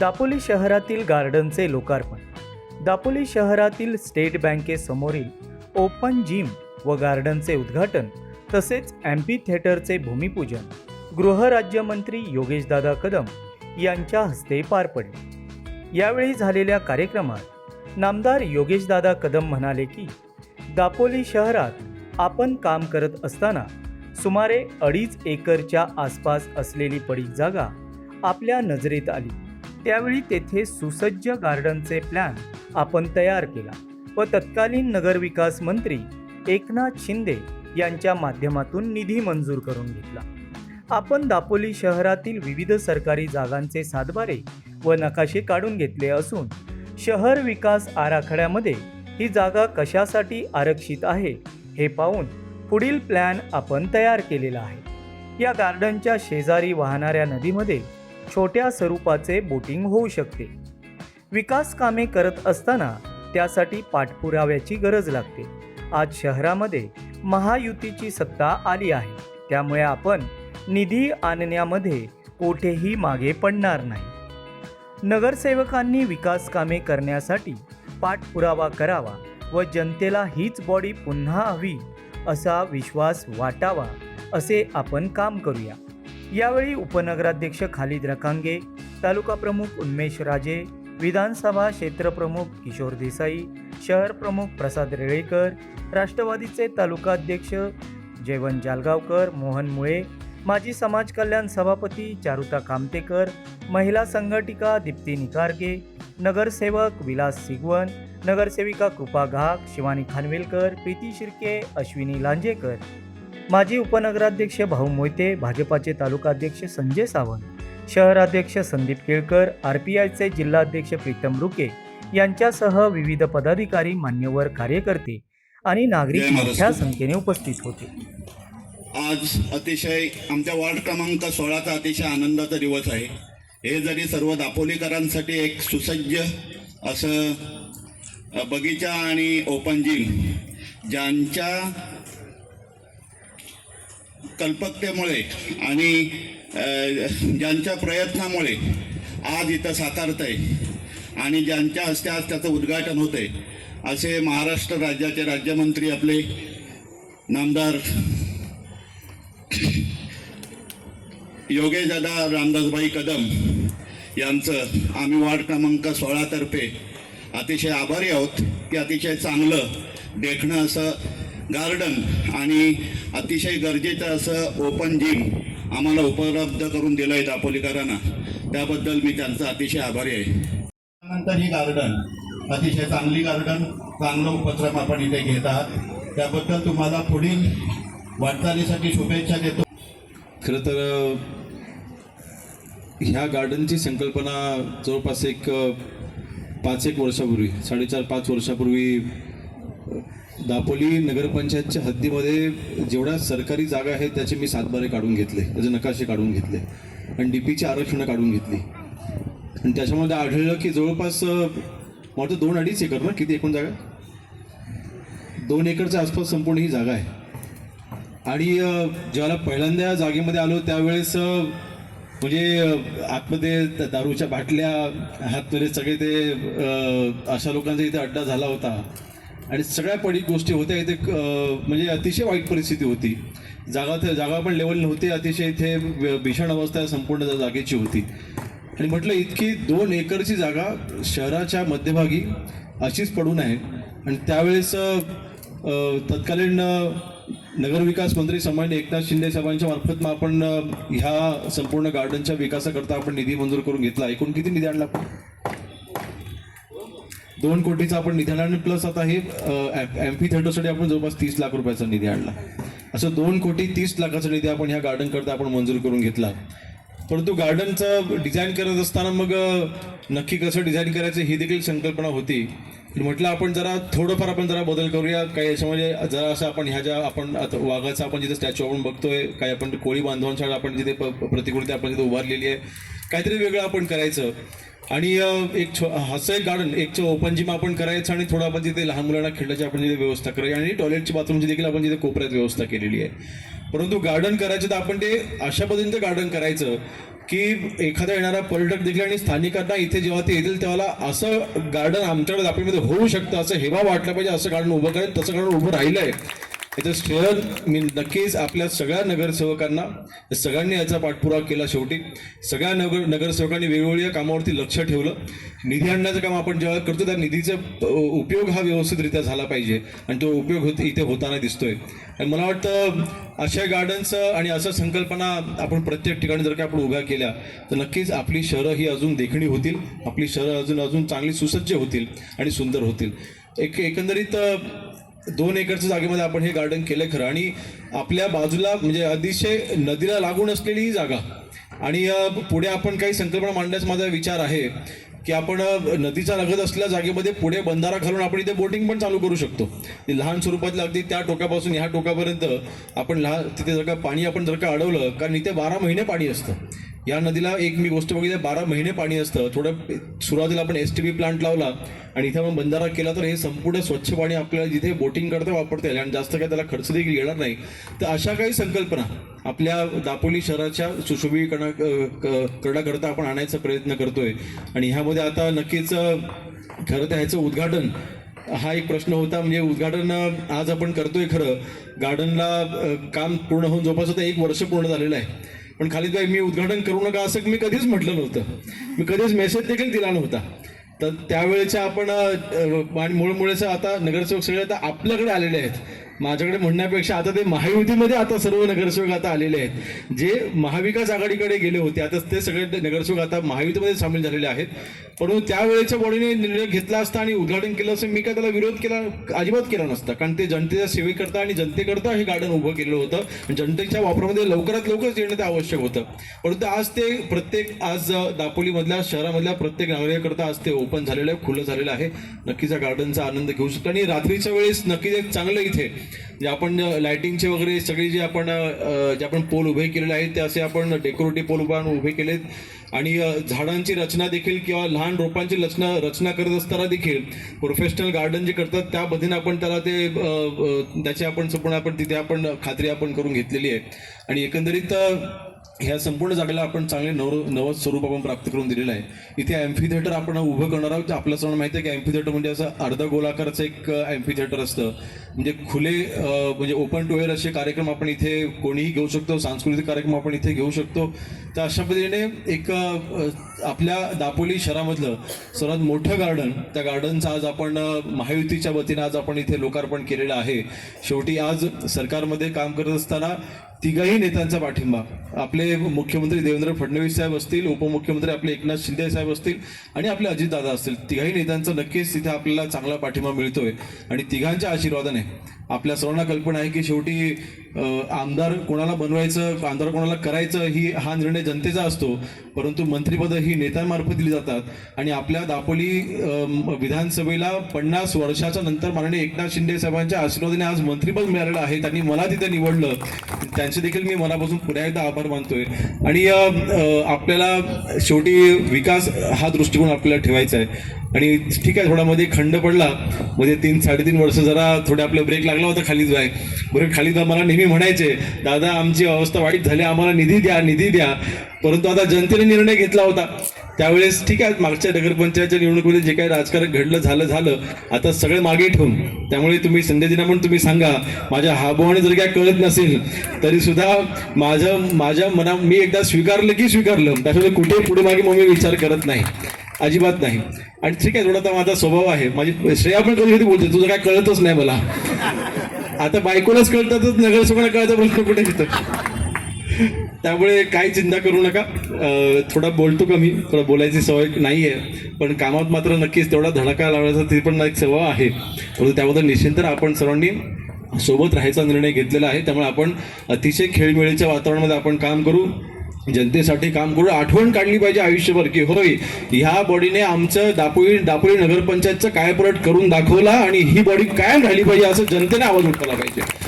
दापोली शहरातील गार्डनचे लोकार्पण. दापोली शहरातील स्टेट बँकेसमोरील ओपन जिम व गार्डनचे उद्घाटन तसेच ॲम्पी थिएटरचे भूमिपूजन गृहराज्यमंत्री योगेशदादा कदम यांच्या हस्ते पार पडले. यावेळी झालेल्या कार्यक्रमात नामदार योगेशदादा कदम म्हणाले की दापोली शहरात आपण काम करत असताना सुमारे अडीच एकरच्या आसपास असलेली पडीक जागा आपल्या नजरेत आली. त्यावेळी तेथे सुसज्ज गार्डनचे प्लॅन आपण तयार केला व तत्कालीन नगरविकास मंत्री एकनाथ शिंदे यांच्या माध्यमातून निधी मंजूर करून घेतला. आपण दापोली शहरातील विविध सरकारी जागांचे सातबारे व नकाशे काढून घेतले असून शहर विकास आराखड्यामध्ये ही जागा कशासाठी आरक्षित आहे हे पाहून पुढील प्लॅन आपण तयार केलेला आहे. या गार्डनच्या शेजारी वाहणाऱ्या नदीमध्ये छोट्या स्वरूपाचे बोटिंग होऊ शकते. विकास कामे करत असताना त्यासाठी पाठपुराव्याची गरज लागते. आज शहरामध्ये महायुतीची सत्ता आली आहे. त्यामुळे आपण निधी आणण्यामध्ये कोठेही मागे पडणार नाही. नगरसेवकांनी विकास कामे करण्यासाठी पाठपुरावा करावा व जनतेला हीच बॉडी पुन्हा हवी असा विश्वास वाटावा असे आपण काम करूया. यावेळी उपनगराध्यक्ष खालिद रकांगे तालुका प्रमुख उन्मेश राजे विधानसभा क्षेत्रप्रमुख किशोर देसाई शहर प्रमुख प्रसाद रेळेकर राष्ट्रवादीचे तालुकाध्यक्ष जयवंत जालगावकर मोहन मुळे माजी समाज कल्याण सभापती चारुता कामतेकर महिला संघटिका दीप्ती निकारगे नगरसेवक विलास सिगवन नगरसेविका कृपा घाक शिवानी खानवेलकर प्रीती शिर्के अश्विनी लांजेकर. माजी उपनगराध्यक्ष भाऊ मोहिते भाजपाचे तालुकाध्यक्ष संजय सावंत शहराध्यक्ष संदीप केळकर आर पी आयचे जिल्हाध्यक्ष प्रीतम रुके यांच्यासह विविध पदाधिकारी मान्यवर कार्यकर्ते आणि नागरिक. मोठ्या संख्येने उपस्थित होते आज अतिशय आमच्या वार्ड क्रमांक सोळाचा अतिशय आनंदाचा दिवस आहे हे जरी सर्व दापोलीकरांसाठी एक सुसज्ज असं बगीचा आणि ओपन जिम ज्यांच्या कल्पकतेमुळे आणि ज्यांच्या प्रयत्नामुळे आज इथं साकारत आहे आणि ज्यांच्या हस्ते आज त्याचं उद्घाटन होतंय आहे असे महाराष्ट्र राज्याचे राज्यमंत्री आपले नामदार योगेशदादा रामदासभाई कदम यांचं आम्ही वार्ड क्रमांक सोळातर्फे अतिशय आभारी आहोत की अतिशय चांगलं देखणं असं गार्डन आणि अतिशय गरजेचं असं ओपन जिम आम्हाला उपलब्ध करून दिलं आहे दापोलीकरांना. त्याबद्दल मी त्यांचा अतिशय आभारी आहे. त्यानंतर ही गार्डन अतिशय चांगली गार्डन चांगलं उपक्रम आपण इथे घेत आहात. त्याबद्दल तुम्हाला पुढील वाटचालीसाठी शुभेच्छा देतो. खरं तर ह्या गार्डनची संकल्पना जवळपास एक पाच एक वर्षापूर्वी साडेचार पाच वर्षापूर्वी दापोली नगरपंचायतच्या हद्दीमध्ये जेवढ्या सरकारी जागा आहेत त्याचे मी सातबारे काढून घेतले. त्याचे नकाशे काढून घेतले. आणि डी पीची आरक्षणं काढून घेतली. आणि त्याच्यामध्ये आढळलं की जवळपास मला वाटतं दोन अडीच एकर ना? किती एकूण जागा? दोन एकरच्या आसपास संपूर्ण ही जागा आहे. आणि ज्याला ज्यावेळेला पहिल्यांदा या जागेमध्ये आलो त्यावेळेस म्हणजे आतमध्ये दारूच्या बाटल्या हातमध्ये सगळे ते अशा लोकांचा इथे अड्डा झाला होता. आणि सगळ्या पडीक गोष्टी होत्या इथे म्हणजे अतिशय वाईट परिस्थिती होती. जागा तर जागा पण लेवल नव्हती अतिशय इथे भीषण अवस्था संपूर्ण त्या जागेची होती. आणि म्हटलं इतकी दोन एकरची जागा शहराच्या मध्यभागी अशीच पडून आहे आणि त्यावेळेस तत्कालीन नगरविकास मंत्री सन्मान्य एकनाथ शिंदे साहेबांच्या मार्फत मग आपण ह्या संपूर्ण गार्डनच्या विकासाकरता आपण निधी मंजूर करून घेतला. एकूण किती निधी आणला? आपण दोन कोटीचा आपण निधी आणला आणि प्लस आता हे एम्फी थिएटरसाठी आपण जवळपास तीस लाख रुपयाचा निधी आणला. असं दोन कोटी तीस लाखाचा निधी आपण ह्या गार्डन करता आपण मंजूर करून घेतला. परंतु गार्डनचं डिझाईन करत असताना मग नक्की कसं डिझाईन करायचं ही देखील संकल्पना होती. म्हटलं आपण जरा थोडंफार आपण जरा बदल करूया. काही याच्यामध्ये म्हणजे जरा असं आपण ह्या ज्या आपण आता वाघाचा आपण जिथे स्टॅच्यू आपण बघतोय काही आपण कोळी बांधवांसाठी आपण जिथे प्रतिकृती आपण तिथे उभारलेली आहे काहीतरी वेगळं आपण करायचं. आणि एक छो असं एक गार्डन एक ओपन जिम आपण करायचं आणि थोडं आपण तिथे लहान मुलांना खेळण्याची आपण तिथे व्यवस्था करायची. आणि टॉयलेटची बाथरूमची देखील आपण तिथे कोपऱ्यात व्यवस्था केलेली आहे. परंतु गार्डन करायचं तर आपण ते अशा पद्धतीने गार्डन करायचं की एखादा येणारा पर्यटक देखील आणि स्थानिकांना इथे जेव्हा ते येतील तेव्हा असं गार्डन आमच्याकडे आपल्यामध्ये होऊ शकतं असं हेवा वाटलं पाहिजे असं गार्डन उभं करेल तसं गार्डन उभं राहिलं आहे याचं श्रेय मी नक्कीच आपल्या सगळ्या नगरसेवकांना सगळ्यांनी याचा पाठपुरावा केला शेवटी. सगळ्या नगर नगरसेवकांनी वेगवेगळ्या कामावरती लक्ष ठेवलं. निधी आणण्याचं काम आपण जेव्हा करतो त्या निधीचा उपयोग हा व्यवस्थितरित्या झाला पाहिजे आणि तो उपयोग होत इथे होताना दिसतोय. आणि मला वाटतं अशा गार्डन्स आणि असं संकल्पना आपण प्रत्येक ठिकाणी जर का आपण उभ्या केल्या तर नक्कीच आपली शहरं ही अजून देखणी होतील आपली शहरं अजून अजून चांगली सुसज्ज होतील आणि सुंदर होतील. एक एकंदरीत दोन एकरच्या जागेमध्ये आपण हे गार्डन केलं खरं. आणि आपल्या बाजूला म्हणजे अतिशय नदीला लागून असलेली ही जागा. आणि पुढे आपण काही संकल्पना मांडण्याचा माझा विचार आहे की आपण नदीचा नदीच्या लगत असलेल्या जागेमध्ये पुढे बंधारा घालून आपण इथे बोटिंग पण चालू करू शकतो. लहान स्वरूपातल्या अगदी त्या टोकापासून ह्या टोकापर्यंत आपण लहान तिथे जर का पाणी आपण जर का अडवलं कारण इथे बारा महिने पाणी असतं. या नदीला एक मी गोष्ट बघितली बारा महिने पाणी असतं. थोडं सुरुवातीला आपण एस टी बी प्लांट लावला आणि इथे आपण बंधारा केला तर हे संपूर्ण स्वच्छ पाणी आपल्याला जिथे बोटिंग करता वापरता येईल आणि जास्त काही त्याला खर्च देखील येणार नाही. तर अशा काही संकल्पना आपल्या दापोली शहराच्या सुशोभीकरणा करण्याकरता आपण आणायचा प्रयत्न करतोय. आणि ह्यामध्ये आता नक्कीच खरं तर ह्याचं उद्घाटन हा एक प्रश्न होता. म्हणजे उद्घाटन आज आपण करतोय खरं. गार्डनला काम पूर्ण होऊन जवळपास आता एक वर्ष पूर्ण झालेलं आहे. पण खालीद भाई मी उद्घाटन करू नका असं मी कधीच म्हटलं नव्हतं. मी कधीच मेसेज देखील दिला नव्हता. तर त्यावेळेच्या आपण आणि मुळमुळेचं आता नगरसेवक सगळे आता आपल्याकडे आलेले आहेत. माझ्याकडे म्हणण्यापेक्षा आता ते महायुतीमध्ये आता सर्व नगरसेवक आता आलेले आहेत. जे महाविकास आघाडीकडे गेले होते आता ते सगळे नगरसेवक आता महायुतीमध्ये सामील झालेले आहेत. परंतु त्यावेळेच्या बॉडीने निर्णय घेतला असता आणि उद्घाटन केलं असं मी काय त्याला विरोध केला अजिबात केला नसता. कारण ते जनतेच्या सेवेकरता आणि जनतेकरता हे गार्डन उभं केलेलं होतं. जनतेच्या वापरामध्ये लवकरात लवकर येणं ते आवश्यक होतं. परंतु आज ते प्रत्येक आज दापोलीमधल्या शहरामधल्या प्रत्येक नागरिकाकरता आज ते ओपन झालेलं आहे खुलं झालेलं आहे. नक्कीच या गार्डनचा आनंद घेऊ शकतो. आणि रात्रीच्या वेळेस नक्कीच एक चांगलं इथे जे आपण लाइटिंगचे वगैरे सगळे जे आपण जे आपण पोल उभे केलेले आहेत ते असे आपण डेकोरेटिव्ह पोल उभे उभे केलेत. आणि झाडांची रचना देखील किंवा लहान रोपांची रचना रचना करत असताना देखील प्रोफेशनल गार्डन जे करतात त्या पद्धतीने आपण त्याला ते त्याची आपण संपूर्ण आपण तिथे आपण खात्री आपण करून घेतलेली आहे. आणि एकंदरीत ह्या संपूर्ण जागेला आपण चांगले नव नवं स्वरूप आपण प्राप्त करून दिलेलं आहे. इथे अँफी थिएटर आपण उभं करणार आहोत. आपल्या सर्वांना माहिती आहे की अँफी थिएटर म्हणजे असं अर्ध गोलाकाराचं एक अँफी थिएटर असतं. म्हणजे खुले म्हणजे ओपन टू एअर असे कार्यक्रम आपण इथे कोणीही घेऊ शकतो. सांस्कृतिक कार्यक्रम आपण इथे घेऊ शकतो. तर अशा पद्धतीने एक आपल्या दापोली शहरामधलं सर्वात मोठं गार्डन त्या गार्डनचं आज आपण महायुतीच्या वतीनं आज आपण इथे लोकार्पण केलेलं आहे. शेवटी आज सरकारमध्ये काम करत असताना तिघाही नेत्यांचा पाठिंबा. आपले मुख्यमंत्री देवेंद्र फडणवीस साहेब असतील उपमुख्यमंत्री आपले एकनाथ शिंदे साहेब असतील आणि आपले अजितदादा असतील. तिघाही नेत्यांचा नक्कीच तिथे आपल्याला चांगला पाठिंबा मिळतोय. आणि तिघांच्या आशीर्वादाने आपल्या सर्वांना कल्पना आहे की शेवटी आमदार कोणाला बनवायचं आमदार कोणाला करायचं ही हा निर्णय जनतेचा असतो. परंतु मंत्रिपद ही नेत्यांमार्फत दिली जातात. आणि आपल्या दापोली विधानसभेला पन्नास वर्षाच्या नंतर माननीय एकनाथ शिंदे साहेबांच्या आशीर्वादाने आज मंत्रिपद मिळालेलं आहे. त्यांनी मला तिथे निवडलं. त्यांचे देखील मी मनापासून पुन्हा एकदा आभार मानतोय. आणि आपल्याला शेवटी विकास हा दृष्टिकोन आपल्याला ठेवायचा आहे. आणि ठीक आहे थोडा मध्ये खंड पडला. म्हणजे तीन साडेतीन वर्ष जरा थोडा आपला ब्रेक लागला होता खालीद बाय बरं खालीद आम्हाला मला नेहमी म्हणायचे दादा आमची अवस्था वाईट झाली आम्हाला निधी द्या निधी द्या. परंतु आता जनतेने निर्णय घेतला होता. त्यावेळेस ठीक आहे मागच्या नगरपंचायतच्या निवडणुकीमध्ये जे काही राजकारण घडलं झालं झालं. आता सगळं मागे ठेवून. त्यामुळे तुम्ही संध्याजीना दिना म्हणून तुम्ही सांगा माझ्या हाबोहाने जर काय कळत नसेल तरी सुद्धा माझं माझ्या मना मी एकदा स्वीकारलं की स्वीकारलं. त्याच्यामध्ये कुठे पुढे मागे मग मी विचार करत नाही. अजिबात नाही. आणि ठीक आहे थोडा माझा स्वभाव आहे. माझी श्रेया पण कधी कधी बोलते तुझं काय कळतच नाही मला. आता बायकोलाच कळतातच नगरसेवकांना कळतं प्रश्न कुठे येतं? त्यामुळे काही चिंता करू नका. थोडा बोलतो कमी थोडा बोलायची सवय नाही आहे पण कामात मात्र नक्कीच तेवढा धडका लावण्याचा ती पण एक सवय आहे. परंतु त्याबद्दल निश्चिंत आपण सर्वांनी सोबत राहायचा निर्णय घेतलेला आहे. त्यामुळे आपण अतिशय खेळमेळीच्या वातावरणामध्ये आपण काम करू. जनतेसाठी काम करू आठवण काढली पाहिजे आयुष्यभर की होय ह्या बॉडीने आमचं दापोळी दापोळी नगरपंचायतचं काय करून दाखवला आणि ही बॉडी कायम राहिली पाहिजे असं जनतेने आवाज उठवला पाहिजे.